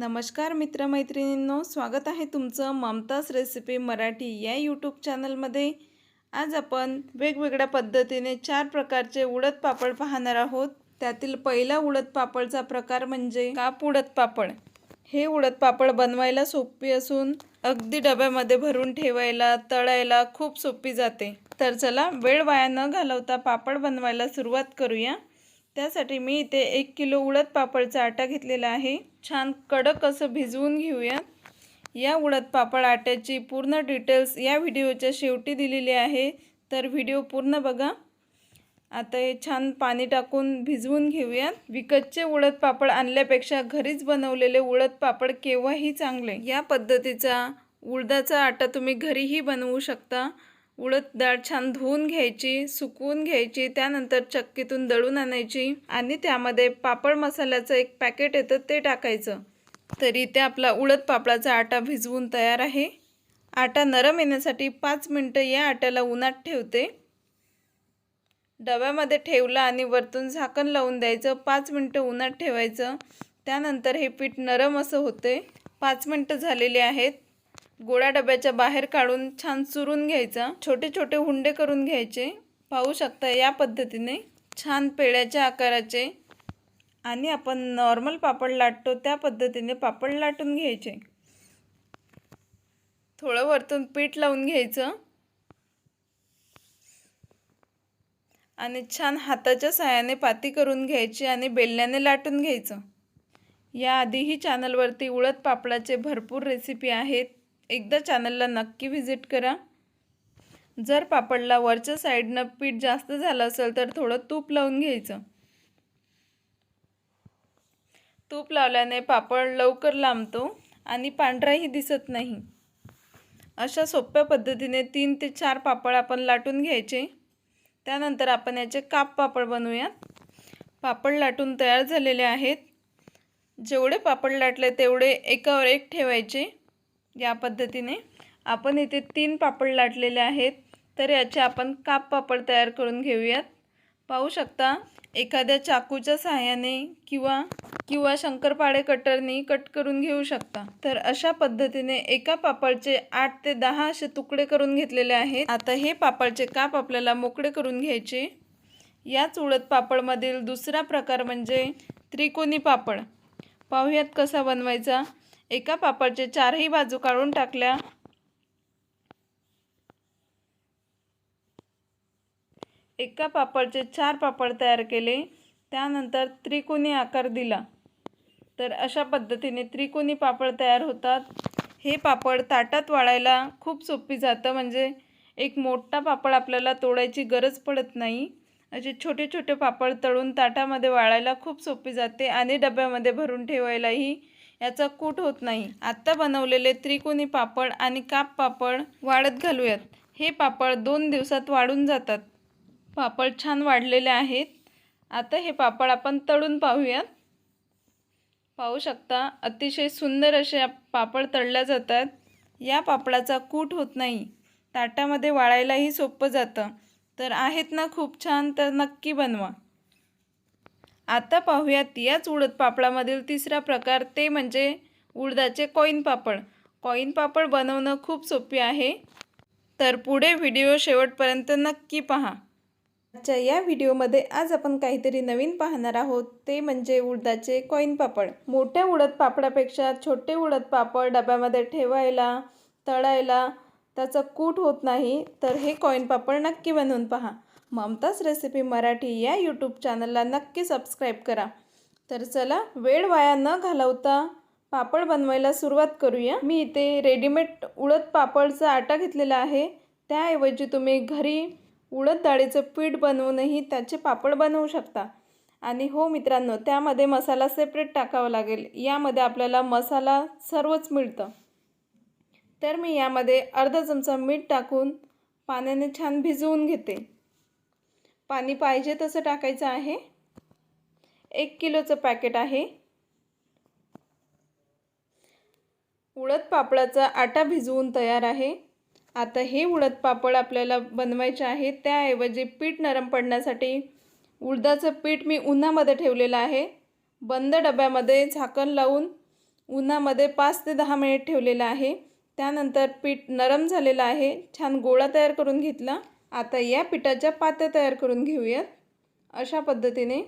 नमस्कार मित्रमैत्रिणींनो स्वागत आहे तुमचं ममताज रेसिपी मराठी या यूट्यूब चॅनलमध्ये आज आपण वेगवेगळ्या पद्धतीने चार प्रकारचे उडद पापड पाहणार आहोत. त्यातील पहिला उडद पापडचा प्रकार म्हणजे काप उडद पापड. हे उडद पापड बनवायला सोपी असून अगदी डब्यामध्ये भरून ठेवायला तळायला खूप सोपी जाते. तर चला वेळ वाया न घालवता पापड बनवायला सुरुवात करूया. त्यासाठी मी इथे एक किलो उडद पापडचा आटा घेतलेला आहे. छान कडक असं भिजवून घेऊया. या उडद पापड आट्याची पूर्ण डिटेल्स या व्हिडिओच्या शेवटी दिलेली आहे. तर व्हिडिओ पूर्ण बघा. आता हे छान पाणी टाकून भिजवून घेऊयात विकतचे उडद पापड आणल्यापेक्षा घरीच बनवलेले उडद पापड केव्हाही चांगले. या पद्धतीचा उडदाचा आटा तुम्ही घरीही बनवू शकता. उडद डाळ छान धुवून घ्यायची सुकवून घ्यायची त्यानंतर चक्कीतून दळून आणायची आणि त्यामध्ये पापड मसाल्याचं एक पॅकेट येतं ते टाकायचं. तरी ते आपला उडद पापडाचा आटा भिजवून तयार आहे. आटा नरम येण्यासाठी पाच मिनटं या आट्याला उन्हात ठेवते. डब्यामध्ये ठेवला आणि वरतून झाकण लावून द्यायचं पाच मिनटं उन्हात ठेवायचं. त्यानंतर हे पीठ नरम असं होते. पाच मिनटं झालेले आहेत. गोळा डब्याच्या बाहेर काढून छान चुरून घ्यायचा. छोटे छोटे हुंडे करून घ्यायचे. पाहू शकता या पद्धतीने. छान पेळ्याच्या आकाराचे. आणि आपण नॉर्मल पापड लाटतो त्या पद्धतीने पापड लाटून घ्यायचे. थोडं वरतून पीठ लावून घ्यायचं. आणि छान हाताच्या साह्याने पाती करून घ्यायची आणि बेलण्याने लाटून घ्यायचं. याआधीही चॅनलवरती उळद पापडाचे भरपूर रेसिपी आहेत. एकदा चॅनलला नक्की व्हिजिट करा. जर पापडला वरच्या साईडनं पीठ जास्त झालं असेल तर थोडं तूप लावून घ्यायचं. तूप लावल्याने पापड लवकर लांबतो आणि पांढराही दिसत नाही. अशा सोप्या पद्धतीने तीन ते चार पापड आपण लाटून घ्यायचे. त्यानंतर आपण याचे काप पापड बनवूयात. पापड लाटून तयार झालेले आहेत. जेवढे पापड लाटले तेवढे एकावर एक ठेवायचे. या पद्धतीने आपण इथे तीन पापड लाटलेले आहेत. तर याचे आपण काप पापड तयार करून घेऊयात. पाहू शकता एखाद्या चाकूच्या सहाय्याने किंवा किंवा शंकरपाळे कटरनी कट करून घेऊ शकता. तर अशा पद्धतीने एका पापडचे आठ ते दहा असे तुकडे करून घेतलेले आहेत. आता हे पापडचे काप आपल्याला मोकळे करून घ्यायचे. याच उडद पापडमधील दुसरा प्रकार म्हणजे त्रिकोणी पापड. पाहूयात कसा बनवायचा. एका पापडचे चारही बाजू काढून टाकल्या. एका पापडचे चार पापड तयार केले. त्यानंतर त्रिकोणी आकार दिला. तर अशा पद्धतीने त्रिकोणी पापड तयार होतात. हे पापड ताटात वाळायला खूप सोपी जातं. म्हणजे एक मोठा पापड आपल्याला तोडायची गरज पडत नाही. असे छोटे छोटे पापड तळून ताटामध्ये वाळायला खूप सोपी जाते आणि डब्यामध्ये भरून ठेवायलाही याचा कूट होत नाही. आत्ता बनवलेले त्रिकोणी पापड आणि काप पापड वाळत घालूयात. हे पापड दोन दिवसात वाढून जातात. पापड छान वाढलेले आहेत. आता हे पापड आपण तळून पाहूयात. पाहू शकता अतिशय सुंदर असे पापड तळल्या जातात. या पापडाचा कूट होत नाही. ताटामध्ये वाळायलाही सोपं जातं. तर आहेत ना खूप छान तर नक्की बनवा. आता पाहूयात याच उडद पापडामधील तिसरा प्रकार ते म्हणजे उडदाचे कॉईन पापड. कॉईन पापड बनवणं खूप सोपी आहे. तर पुढे व्हिडिओ शेवटपर्यंत नक्की पहा. आजच्या या व्हिडिओमध्ये आज आपण काहीतरी नवीन पाहणार आहोत ते म्हणजे उडदाचे कॉईन पापड. मोठ्या उडद पापडापेक्षा छोटे उडद पापड डब्यामध्ये ठेवायला तळायला त्याचा कूट होत नाही तर हे कॉईन पापड नक्की बनवून पहा. ममताज रेसिपी मराठी या यूट्यूब चॅनलला नक्की सबस्क्राईब करा. तर चला वेळ वाया न घालवता पापड बनवायला सुरुवात करूया. मी इथे रेडीमेड उडद पापडचा आटा घेतलेला आहे. त्याऐवजी तुम्ही घरी उडद डाळीचं पीठ बनवूनही त्याचे पापड बनवू शकता. आणि हो मित्रांनो त्यामध्ये मसाला सेपरेट टाकावा लागेल. यामध्ये आपल्याला मसाला सर्वच मिळतं. तर मी यामध्ये अर्धा चमचा मीठ टाकून पाण्याने छान भिजवून घेते. पाणी पाहिजे तसं टाकायचं आहे. एक किलोचं पॅकेट आहे. उडद पापडाचा आटा भिजवून तयार आहे. आता हे उडद पापड आपल्याला बनवायचे आहे त्याऐवजी पीठ नरम पडण्यासाठी उडदाचं पीठ मी उन्हामध्ये ठेवलेलं आहे. बंद डब्यामध्ये झाकण लावून उन्हामध्ये पाच ते दहा मिनिट ठेवलेलं आहे. त्यानंतर पीठ नरम झालेलं आहे. छान गोळा तयार करून घेतला. आता या पिठाच्या पात्या तयार करून घेऊयात. अशा पद्धतीने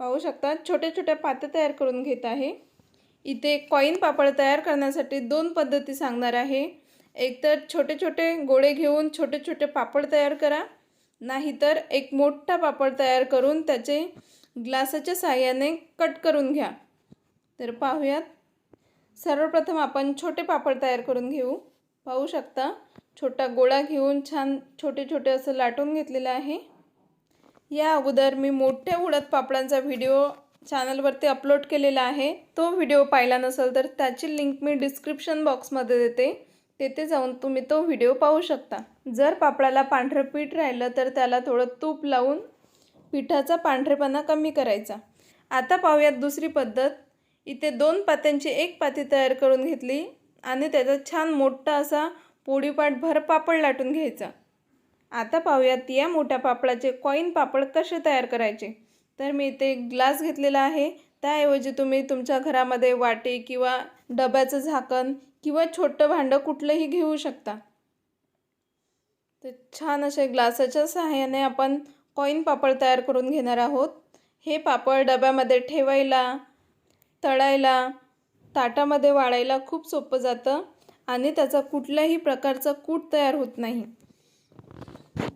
पाहू शकता छोट्या छोट्या पात्या तयार करून घेत आहे. इथे कॉईन पापड तयार करण्यासाठी दोन पद्धती सांगणार आहे. एकतर छोटे छोटे गोळे घेऊन छोटे छोटे पापड तयार करा. नाहीतर एक मोठा पापड तयार करून त्याचे ग्लासाच्या साहाय्याने कट करून घ्या. तर पाहूयात. सर्वप्रथम आपण छोटे पापड तयार करून घेऊ. पाहू शकता छोटा गोळा घेऊन छान छोटे छोटे असं लाटून घेतलेलं आहे. या अगोदर मी मोठ्या उडद पापडांचा व्हिडिओ चॅनलवरती अपलोड केलेला आहे. तो व्हिडिओ पाहिला नसेल तर त्याची लिंक मी डिस्क्रिप्शन बॉक्समध्ये देते. तेथे जाऊन तुम्ही तो व्हिडिओ पाहू शकता. जर पापडाला पांढरं पीठ राहिलं तर त्याला थोडं तूप लावून पिठाचा पांढरेपणा कमी करायचा. आता पाहूयात दुसरी पद्धत. इथे दोन पात्यांची एक पाती तयार करून घेतली आणि त्याचा छान मोठा असा पोळीपाट भर पापड लाटून घ्यायचा. आता पाहूयात या मोठ्या पापडाचे कॉईन पापड कसे तयार करायचे. तर मी इथे एक ग्लास घेतलेला आहे. त्याऐवजी तुम्ही तुमच्या घरामध्ये वाटे किंवा डब्याचं झाकण किंवा छोटं भांडं कुठलंही घेऊ शकता. तर छान असे ग्लासाच्या सहाय्याने आपण कॉईन पापड तयार करून घेणार आहोत. हे पापड डब्यामध्ये ठेवायला तळायला ताटामध्ये वाळायला खूप सोपं जातं. आणि त्याचा कुठल्याही प्रकारचा कूट तयार होत नाही.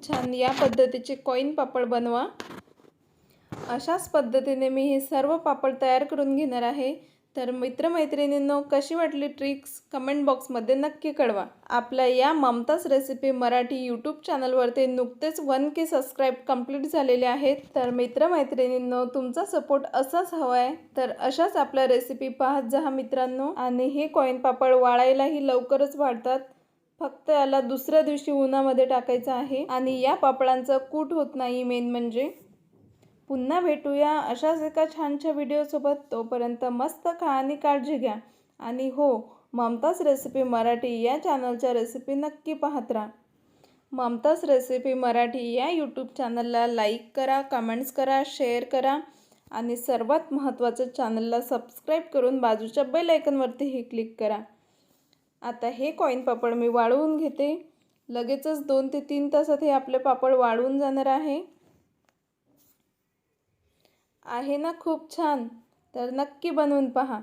छान या पद्धतीचे कॉईन पापड बनवा. अशाच पद्धतीने मी हे सर्व पापड तयार करून घेणार आहे. तर मित्रमैत्रिणींनो कशी वाटली ट्रिक्स कमेंट बॉक्समध्ये नक्की कळवा. आपल्या या ममताज रेसिपी मराठी यूट्यूब चॅनलवरती नुकतेच वन के सबस्क्राईब कंप्लीट झालेले आहेत. तर मित्रमैत्रिणींनो तुमचा सपोर्ट असाच हवा आहे तर अशाच आपल्या रेसिपी पाहत जा मित्रांनो. आणि हे कॉईन पापड वाळायलाही लवकरच वाढतात. फक्त याला दुसऱ्या दिवशी उन्हामध्ये टाकायचं आहे. आणि या पापडांचं कूट होत नाही मेन म्हणजे. पुन्हा भेटूया अशाच एका छानशा व्हिडिओसोबत. तोपर्यंत मस्त खा आणि काळजी घ्या. आणि हो ममताज रेसिपी मराठी या चॅनलच्या रेसिपी नक्की पाहत राहा. ममताज रेसिपी मराठी या यूट्यूब चॅनलला लाईक करा कमेंट्स करा शेअर करा. आणि सर्वात महत्त्वाचं चॅनलला सबस्क्राईब करून बाजूच्या बेल आयकनवरतीही क्लिक करा. आता हे कॉईन पापड मी वाळवून घेते. लगेचच दोन ते तीन तासात हे आपले पापड वाळवून जाणार आहे. आहे ना खूप छान. तर नक्की बनवून पहा.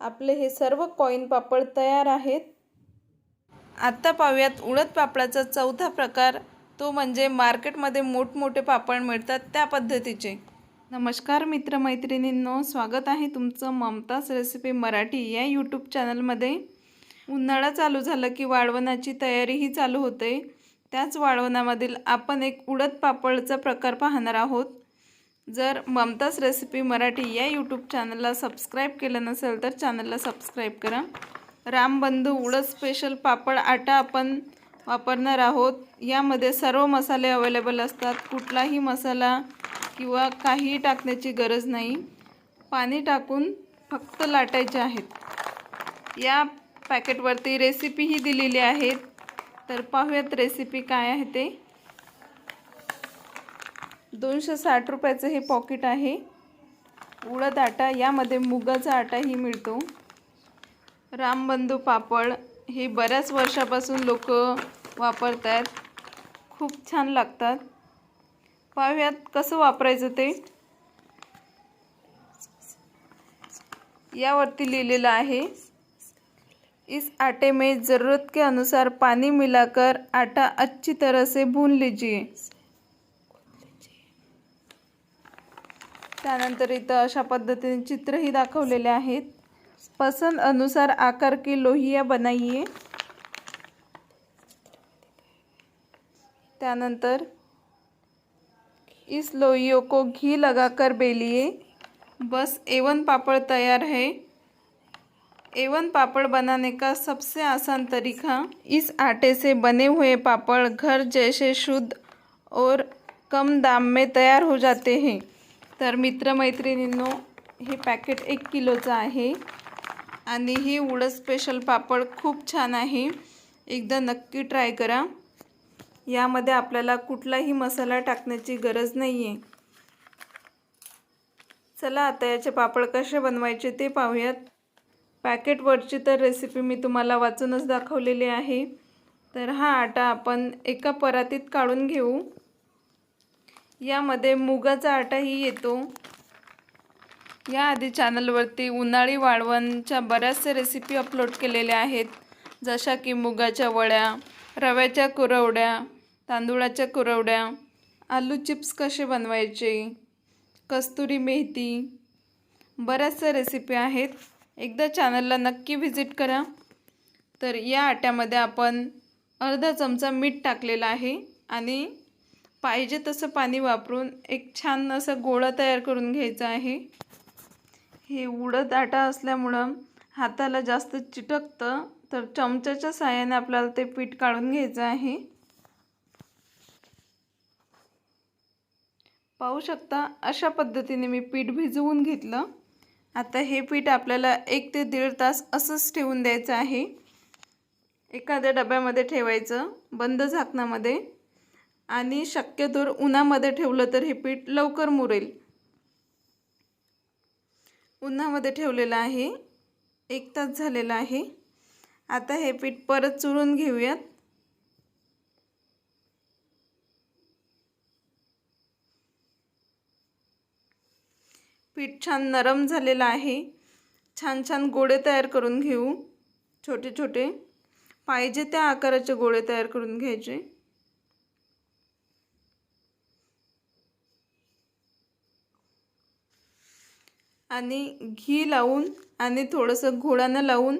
आपले हे सर्व कॉईन पापड तयार आहेत. आत्ता पाहूयात उडद पापडाचा चौथा प्रकार. तो म्हणजे मार्केटमध्ये मोठमोठे पापड मिळतात त्या पद्धतीचे. नमस्कार मित्रमैत्रिणींनो स्वागत आहे तुमचं ममताज रेसिपी मराठी या यूट्यूब चॅनलमध्ये. उन्हाळा चालू झालं की वाळवणाची तयारीही चालू होते. त्याच वाळवणामधील आपण एक उडद पापडचा प्रकार पाहणार आहोत. जर ममताज रेसिपी मराठी या यूट्यूब चॅनलला सबस्क्राईब केलं नसेल तर चॅनलला सबस्क्राईब करा. रामबंधू उडद स्पेशल पापड आटा आपण वापरणार आहोत. यामध्ये सर्व मसाले अवेलेबल असतात. कुठलाही मसाला किंवा काहीही टाकण्याची गरज नाही. पाणी टाकून फक्त लाटायचे आहेत. या पॅकेटवरती रेसिपीही दिलेली आहेत. तर पाहूयात रेसिपी काय आहे ते. दोनशे साठ रुपयाचं हे पॉकेट आहे. उडद आटा यामध्ये मुगाचा आटाही मिळतो. रामबंधू पापड हे बऱ्याच वर्षापासून लोक वापरत आहेत खूप छान लागतात. पाहूयात कसं वापरायचं ते. यावरती लिहिलेलं आहे इस आटे में ज़रूरत के अनुसार पानी मिलाकर आटा अच्छी तरह से भून लीजिए. त्यानंतर इथं अशा पद्धतीने चित्रही दाखवलेले आहेत. पसंद अनुसार आकार की लोहिया बनाइए त्यानंतर इस लोहियों को घी लगाकर बेलिए बस एवन पापड़ तैयार है. एवन पापड़ बनाने का सबसे आसान तरीका इस आटे से बने हुए पापड़ घर जैसे शुद्ध और कम दाम में तैयार हो जाते हैं। तर मित्रमैत्रिणींनो हे पॅकेट एक किलोचं आहे. आणि ही उडद स्पेशल पापड खूप छान आहे. एकदा नक्की ट्राय करा. यामध्ये आपल्याला कुठलाही मसाला टाकण्याची गरज नाही आहे चला आता याचे पापड कसे बनवायचे ते पाहूयात. पॅकेटवरची तर रेसिपी मी तुम्हाला वाचूनच दाखवलेली आहे. तर हा आटा आपण एका परातीत काढून घेऊ. यामध्ये मुगाचा आटाही येतो. याआधी चॅनलवरती उन्हाळी वाळवणच्या बऱ्याचशा रेसिपी अपलोड केलेल्या आहेत. जशा की मुगाच्या वड्या रव्याच्या कुरवड्या तांदूळाच्या कुरवड्या आलू चिप्स कसे बनवायचे कस्तुरी मेथी बऱ्याचशा रेसिपी आहेत. एकदा चॅनलला नक्की व्हिजिट करा. तर या आट्यामध्ये आपण अर्धा चमचा मीठ टाकलेला आहे आणि पाहिजे तसं पाणी वापरून एक छान असं गोळा तयार करून घ्यायचा आहे. हे उडद आटा असल्यामुळं हाताला जास्त चिटकतं तर चमच्याच्या साहाय्याने आपल्याला ते पीठ काढून घ्यायचं आहे. पाहू शकता अशा पद्धतीने मी पीठ भिजवून घेतलं. आता हे पीठ आपल्याला एक ते दीड तास असंच ठेवून द्यायचं आहे. एखाद्या डब्यामध्ये ठेवायचं बंद झाकणामध्ये. आणि शक्यतोर उन्हामध्ये ठेवलं तर हे पीठ लवकर मुरेल. उन्हामध्ये ठेवलेलं आहे. एक तास झालेला आहे. आता हे पीठ परत चुरून घेऊयात. पीठ छान नरम झालेलं आहे. छान छान गोळे तयार करून घेऊ. छोटे छोटे. पाहिजे त्या आकाराचे गोळे तयार करून घ्यायचे. आणि घी लावून आणि थोडंसं घोडानं लावून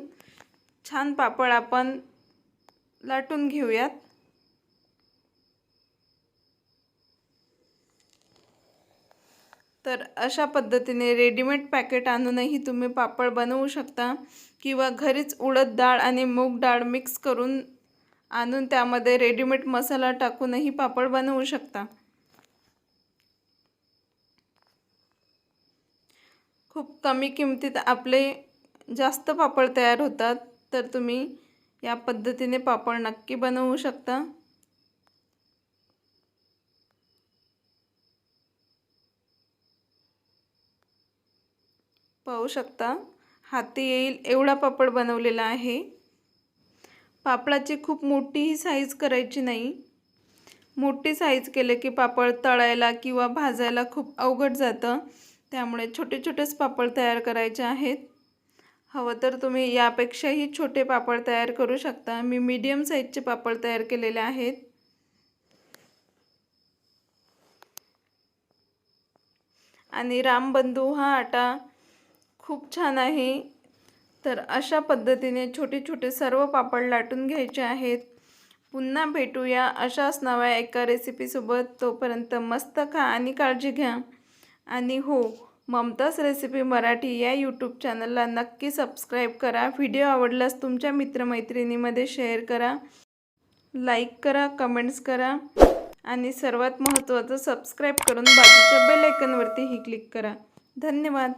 छान पापड आपण लाटून घेऊयात. तर अशा पद्धतीने रेडीमेड पॅकेट आणूनही तुम्ही पापड बनवू शकता किंवा घरीच उडद डाळ आणि मूग डाळ मिक्स करून आणून त्यामध्ये रेडीमेड मसाला टाकूनही पापड बनवू शकता. खूप कमी किमतीत आपले जास्त पापड तयार होतात तर तुम्ही या पद्धतीने पापड नक्की बनवू शकता. पाहू शकता हाती येईल एवढा पापड बनवलेला आहे. पापडाची खूप मोठीही साईज करायची नाही. मोठी साईज केले की पापड तळायला किंवा भाजायला खूप अवघड जातं. त्यामुळे छोटे छोटेच पापड तयार करायचे आहेत. हवं तर तुम्ही यापेक्षाही छोटे पापड तयार करू शकता. मी मीडियम साईजचे पापड तयार केलेले आहेत. आणि रामबंधू हा आटा खूप छान आहे. तर अशा पद्धतीने छोटे छोटे सर्व पापड लाटून घ्यायचे आहेत. पुन्हा भेटूया अशाच नव्या एका रेसिपीसोबत तोपर्यंत मस्त खा आणि काळजी घ्या. आणि हो ममताज रेसिपी मराठी या यूट्यूब चॅनलला नक्की सबस्क्राईब करा. व्हिडिओ आवडल्यास तुमच्या मित्रमैत्रिणीमध्ये शेअर करा. लाईक करा कमेंट्स करा. आणि सर्वात महत्त्वाचं सबस्क्राईब करून बाजूच्या बेलायकनवरतीही क्लिक करा. धन्यवाद.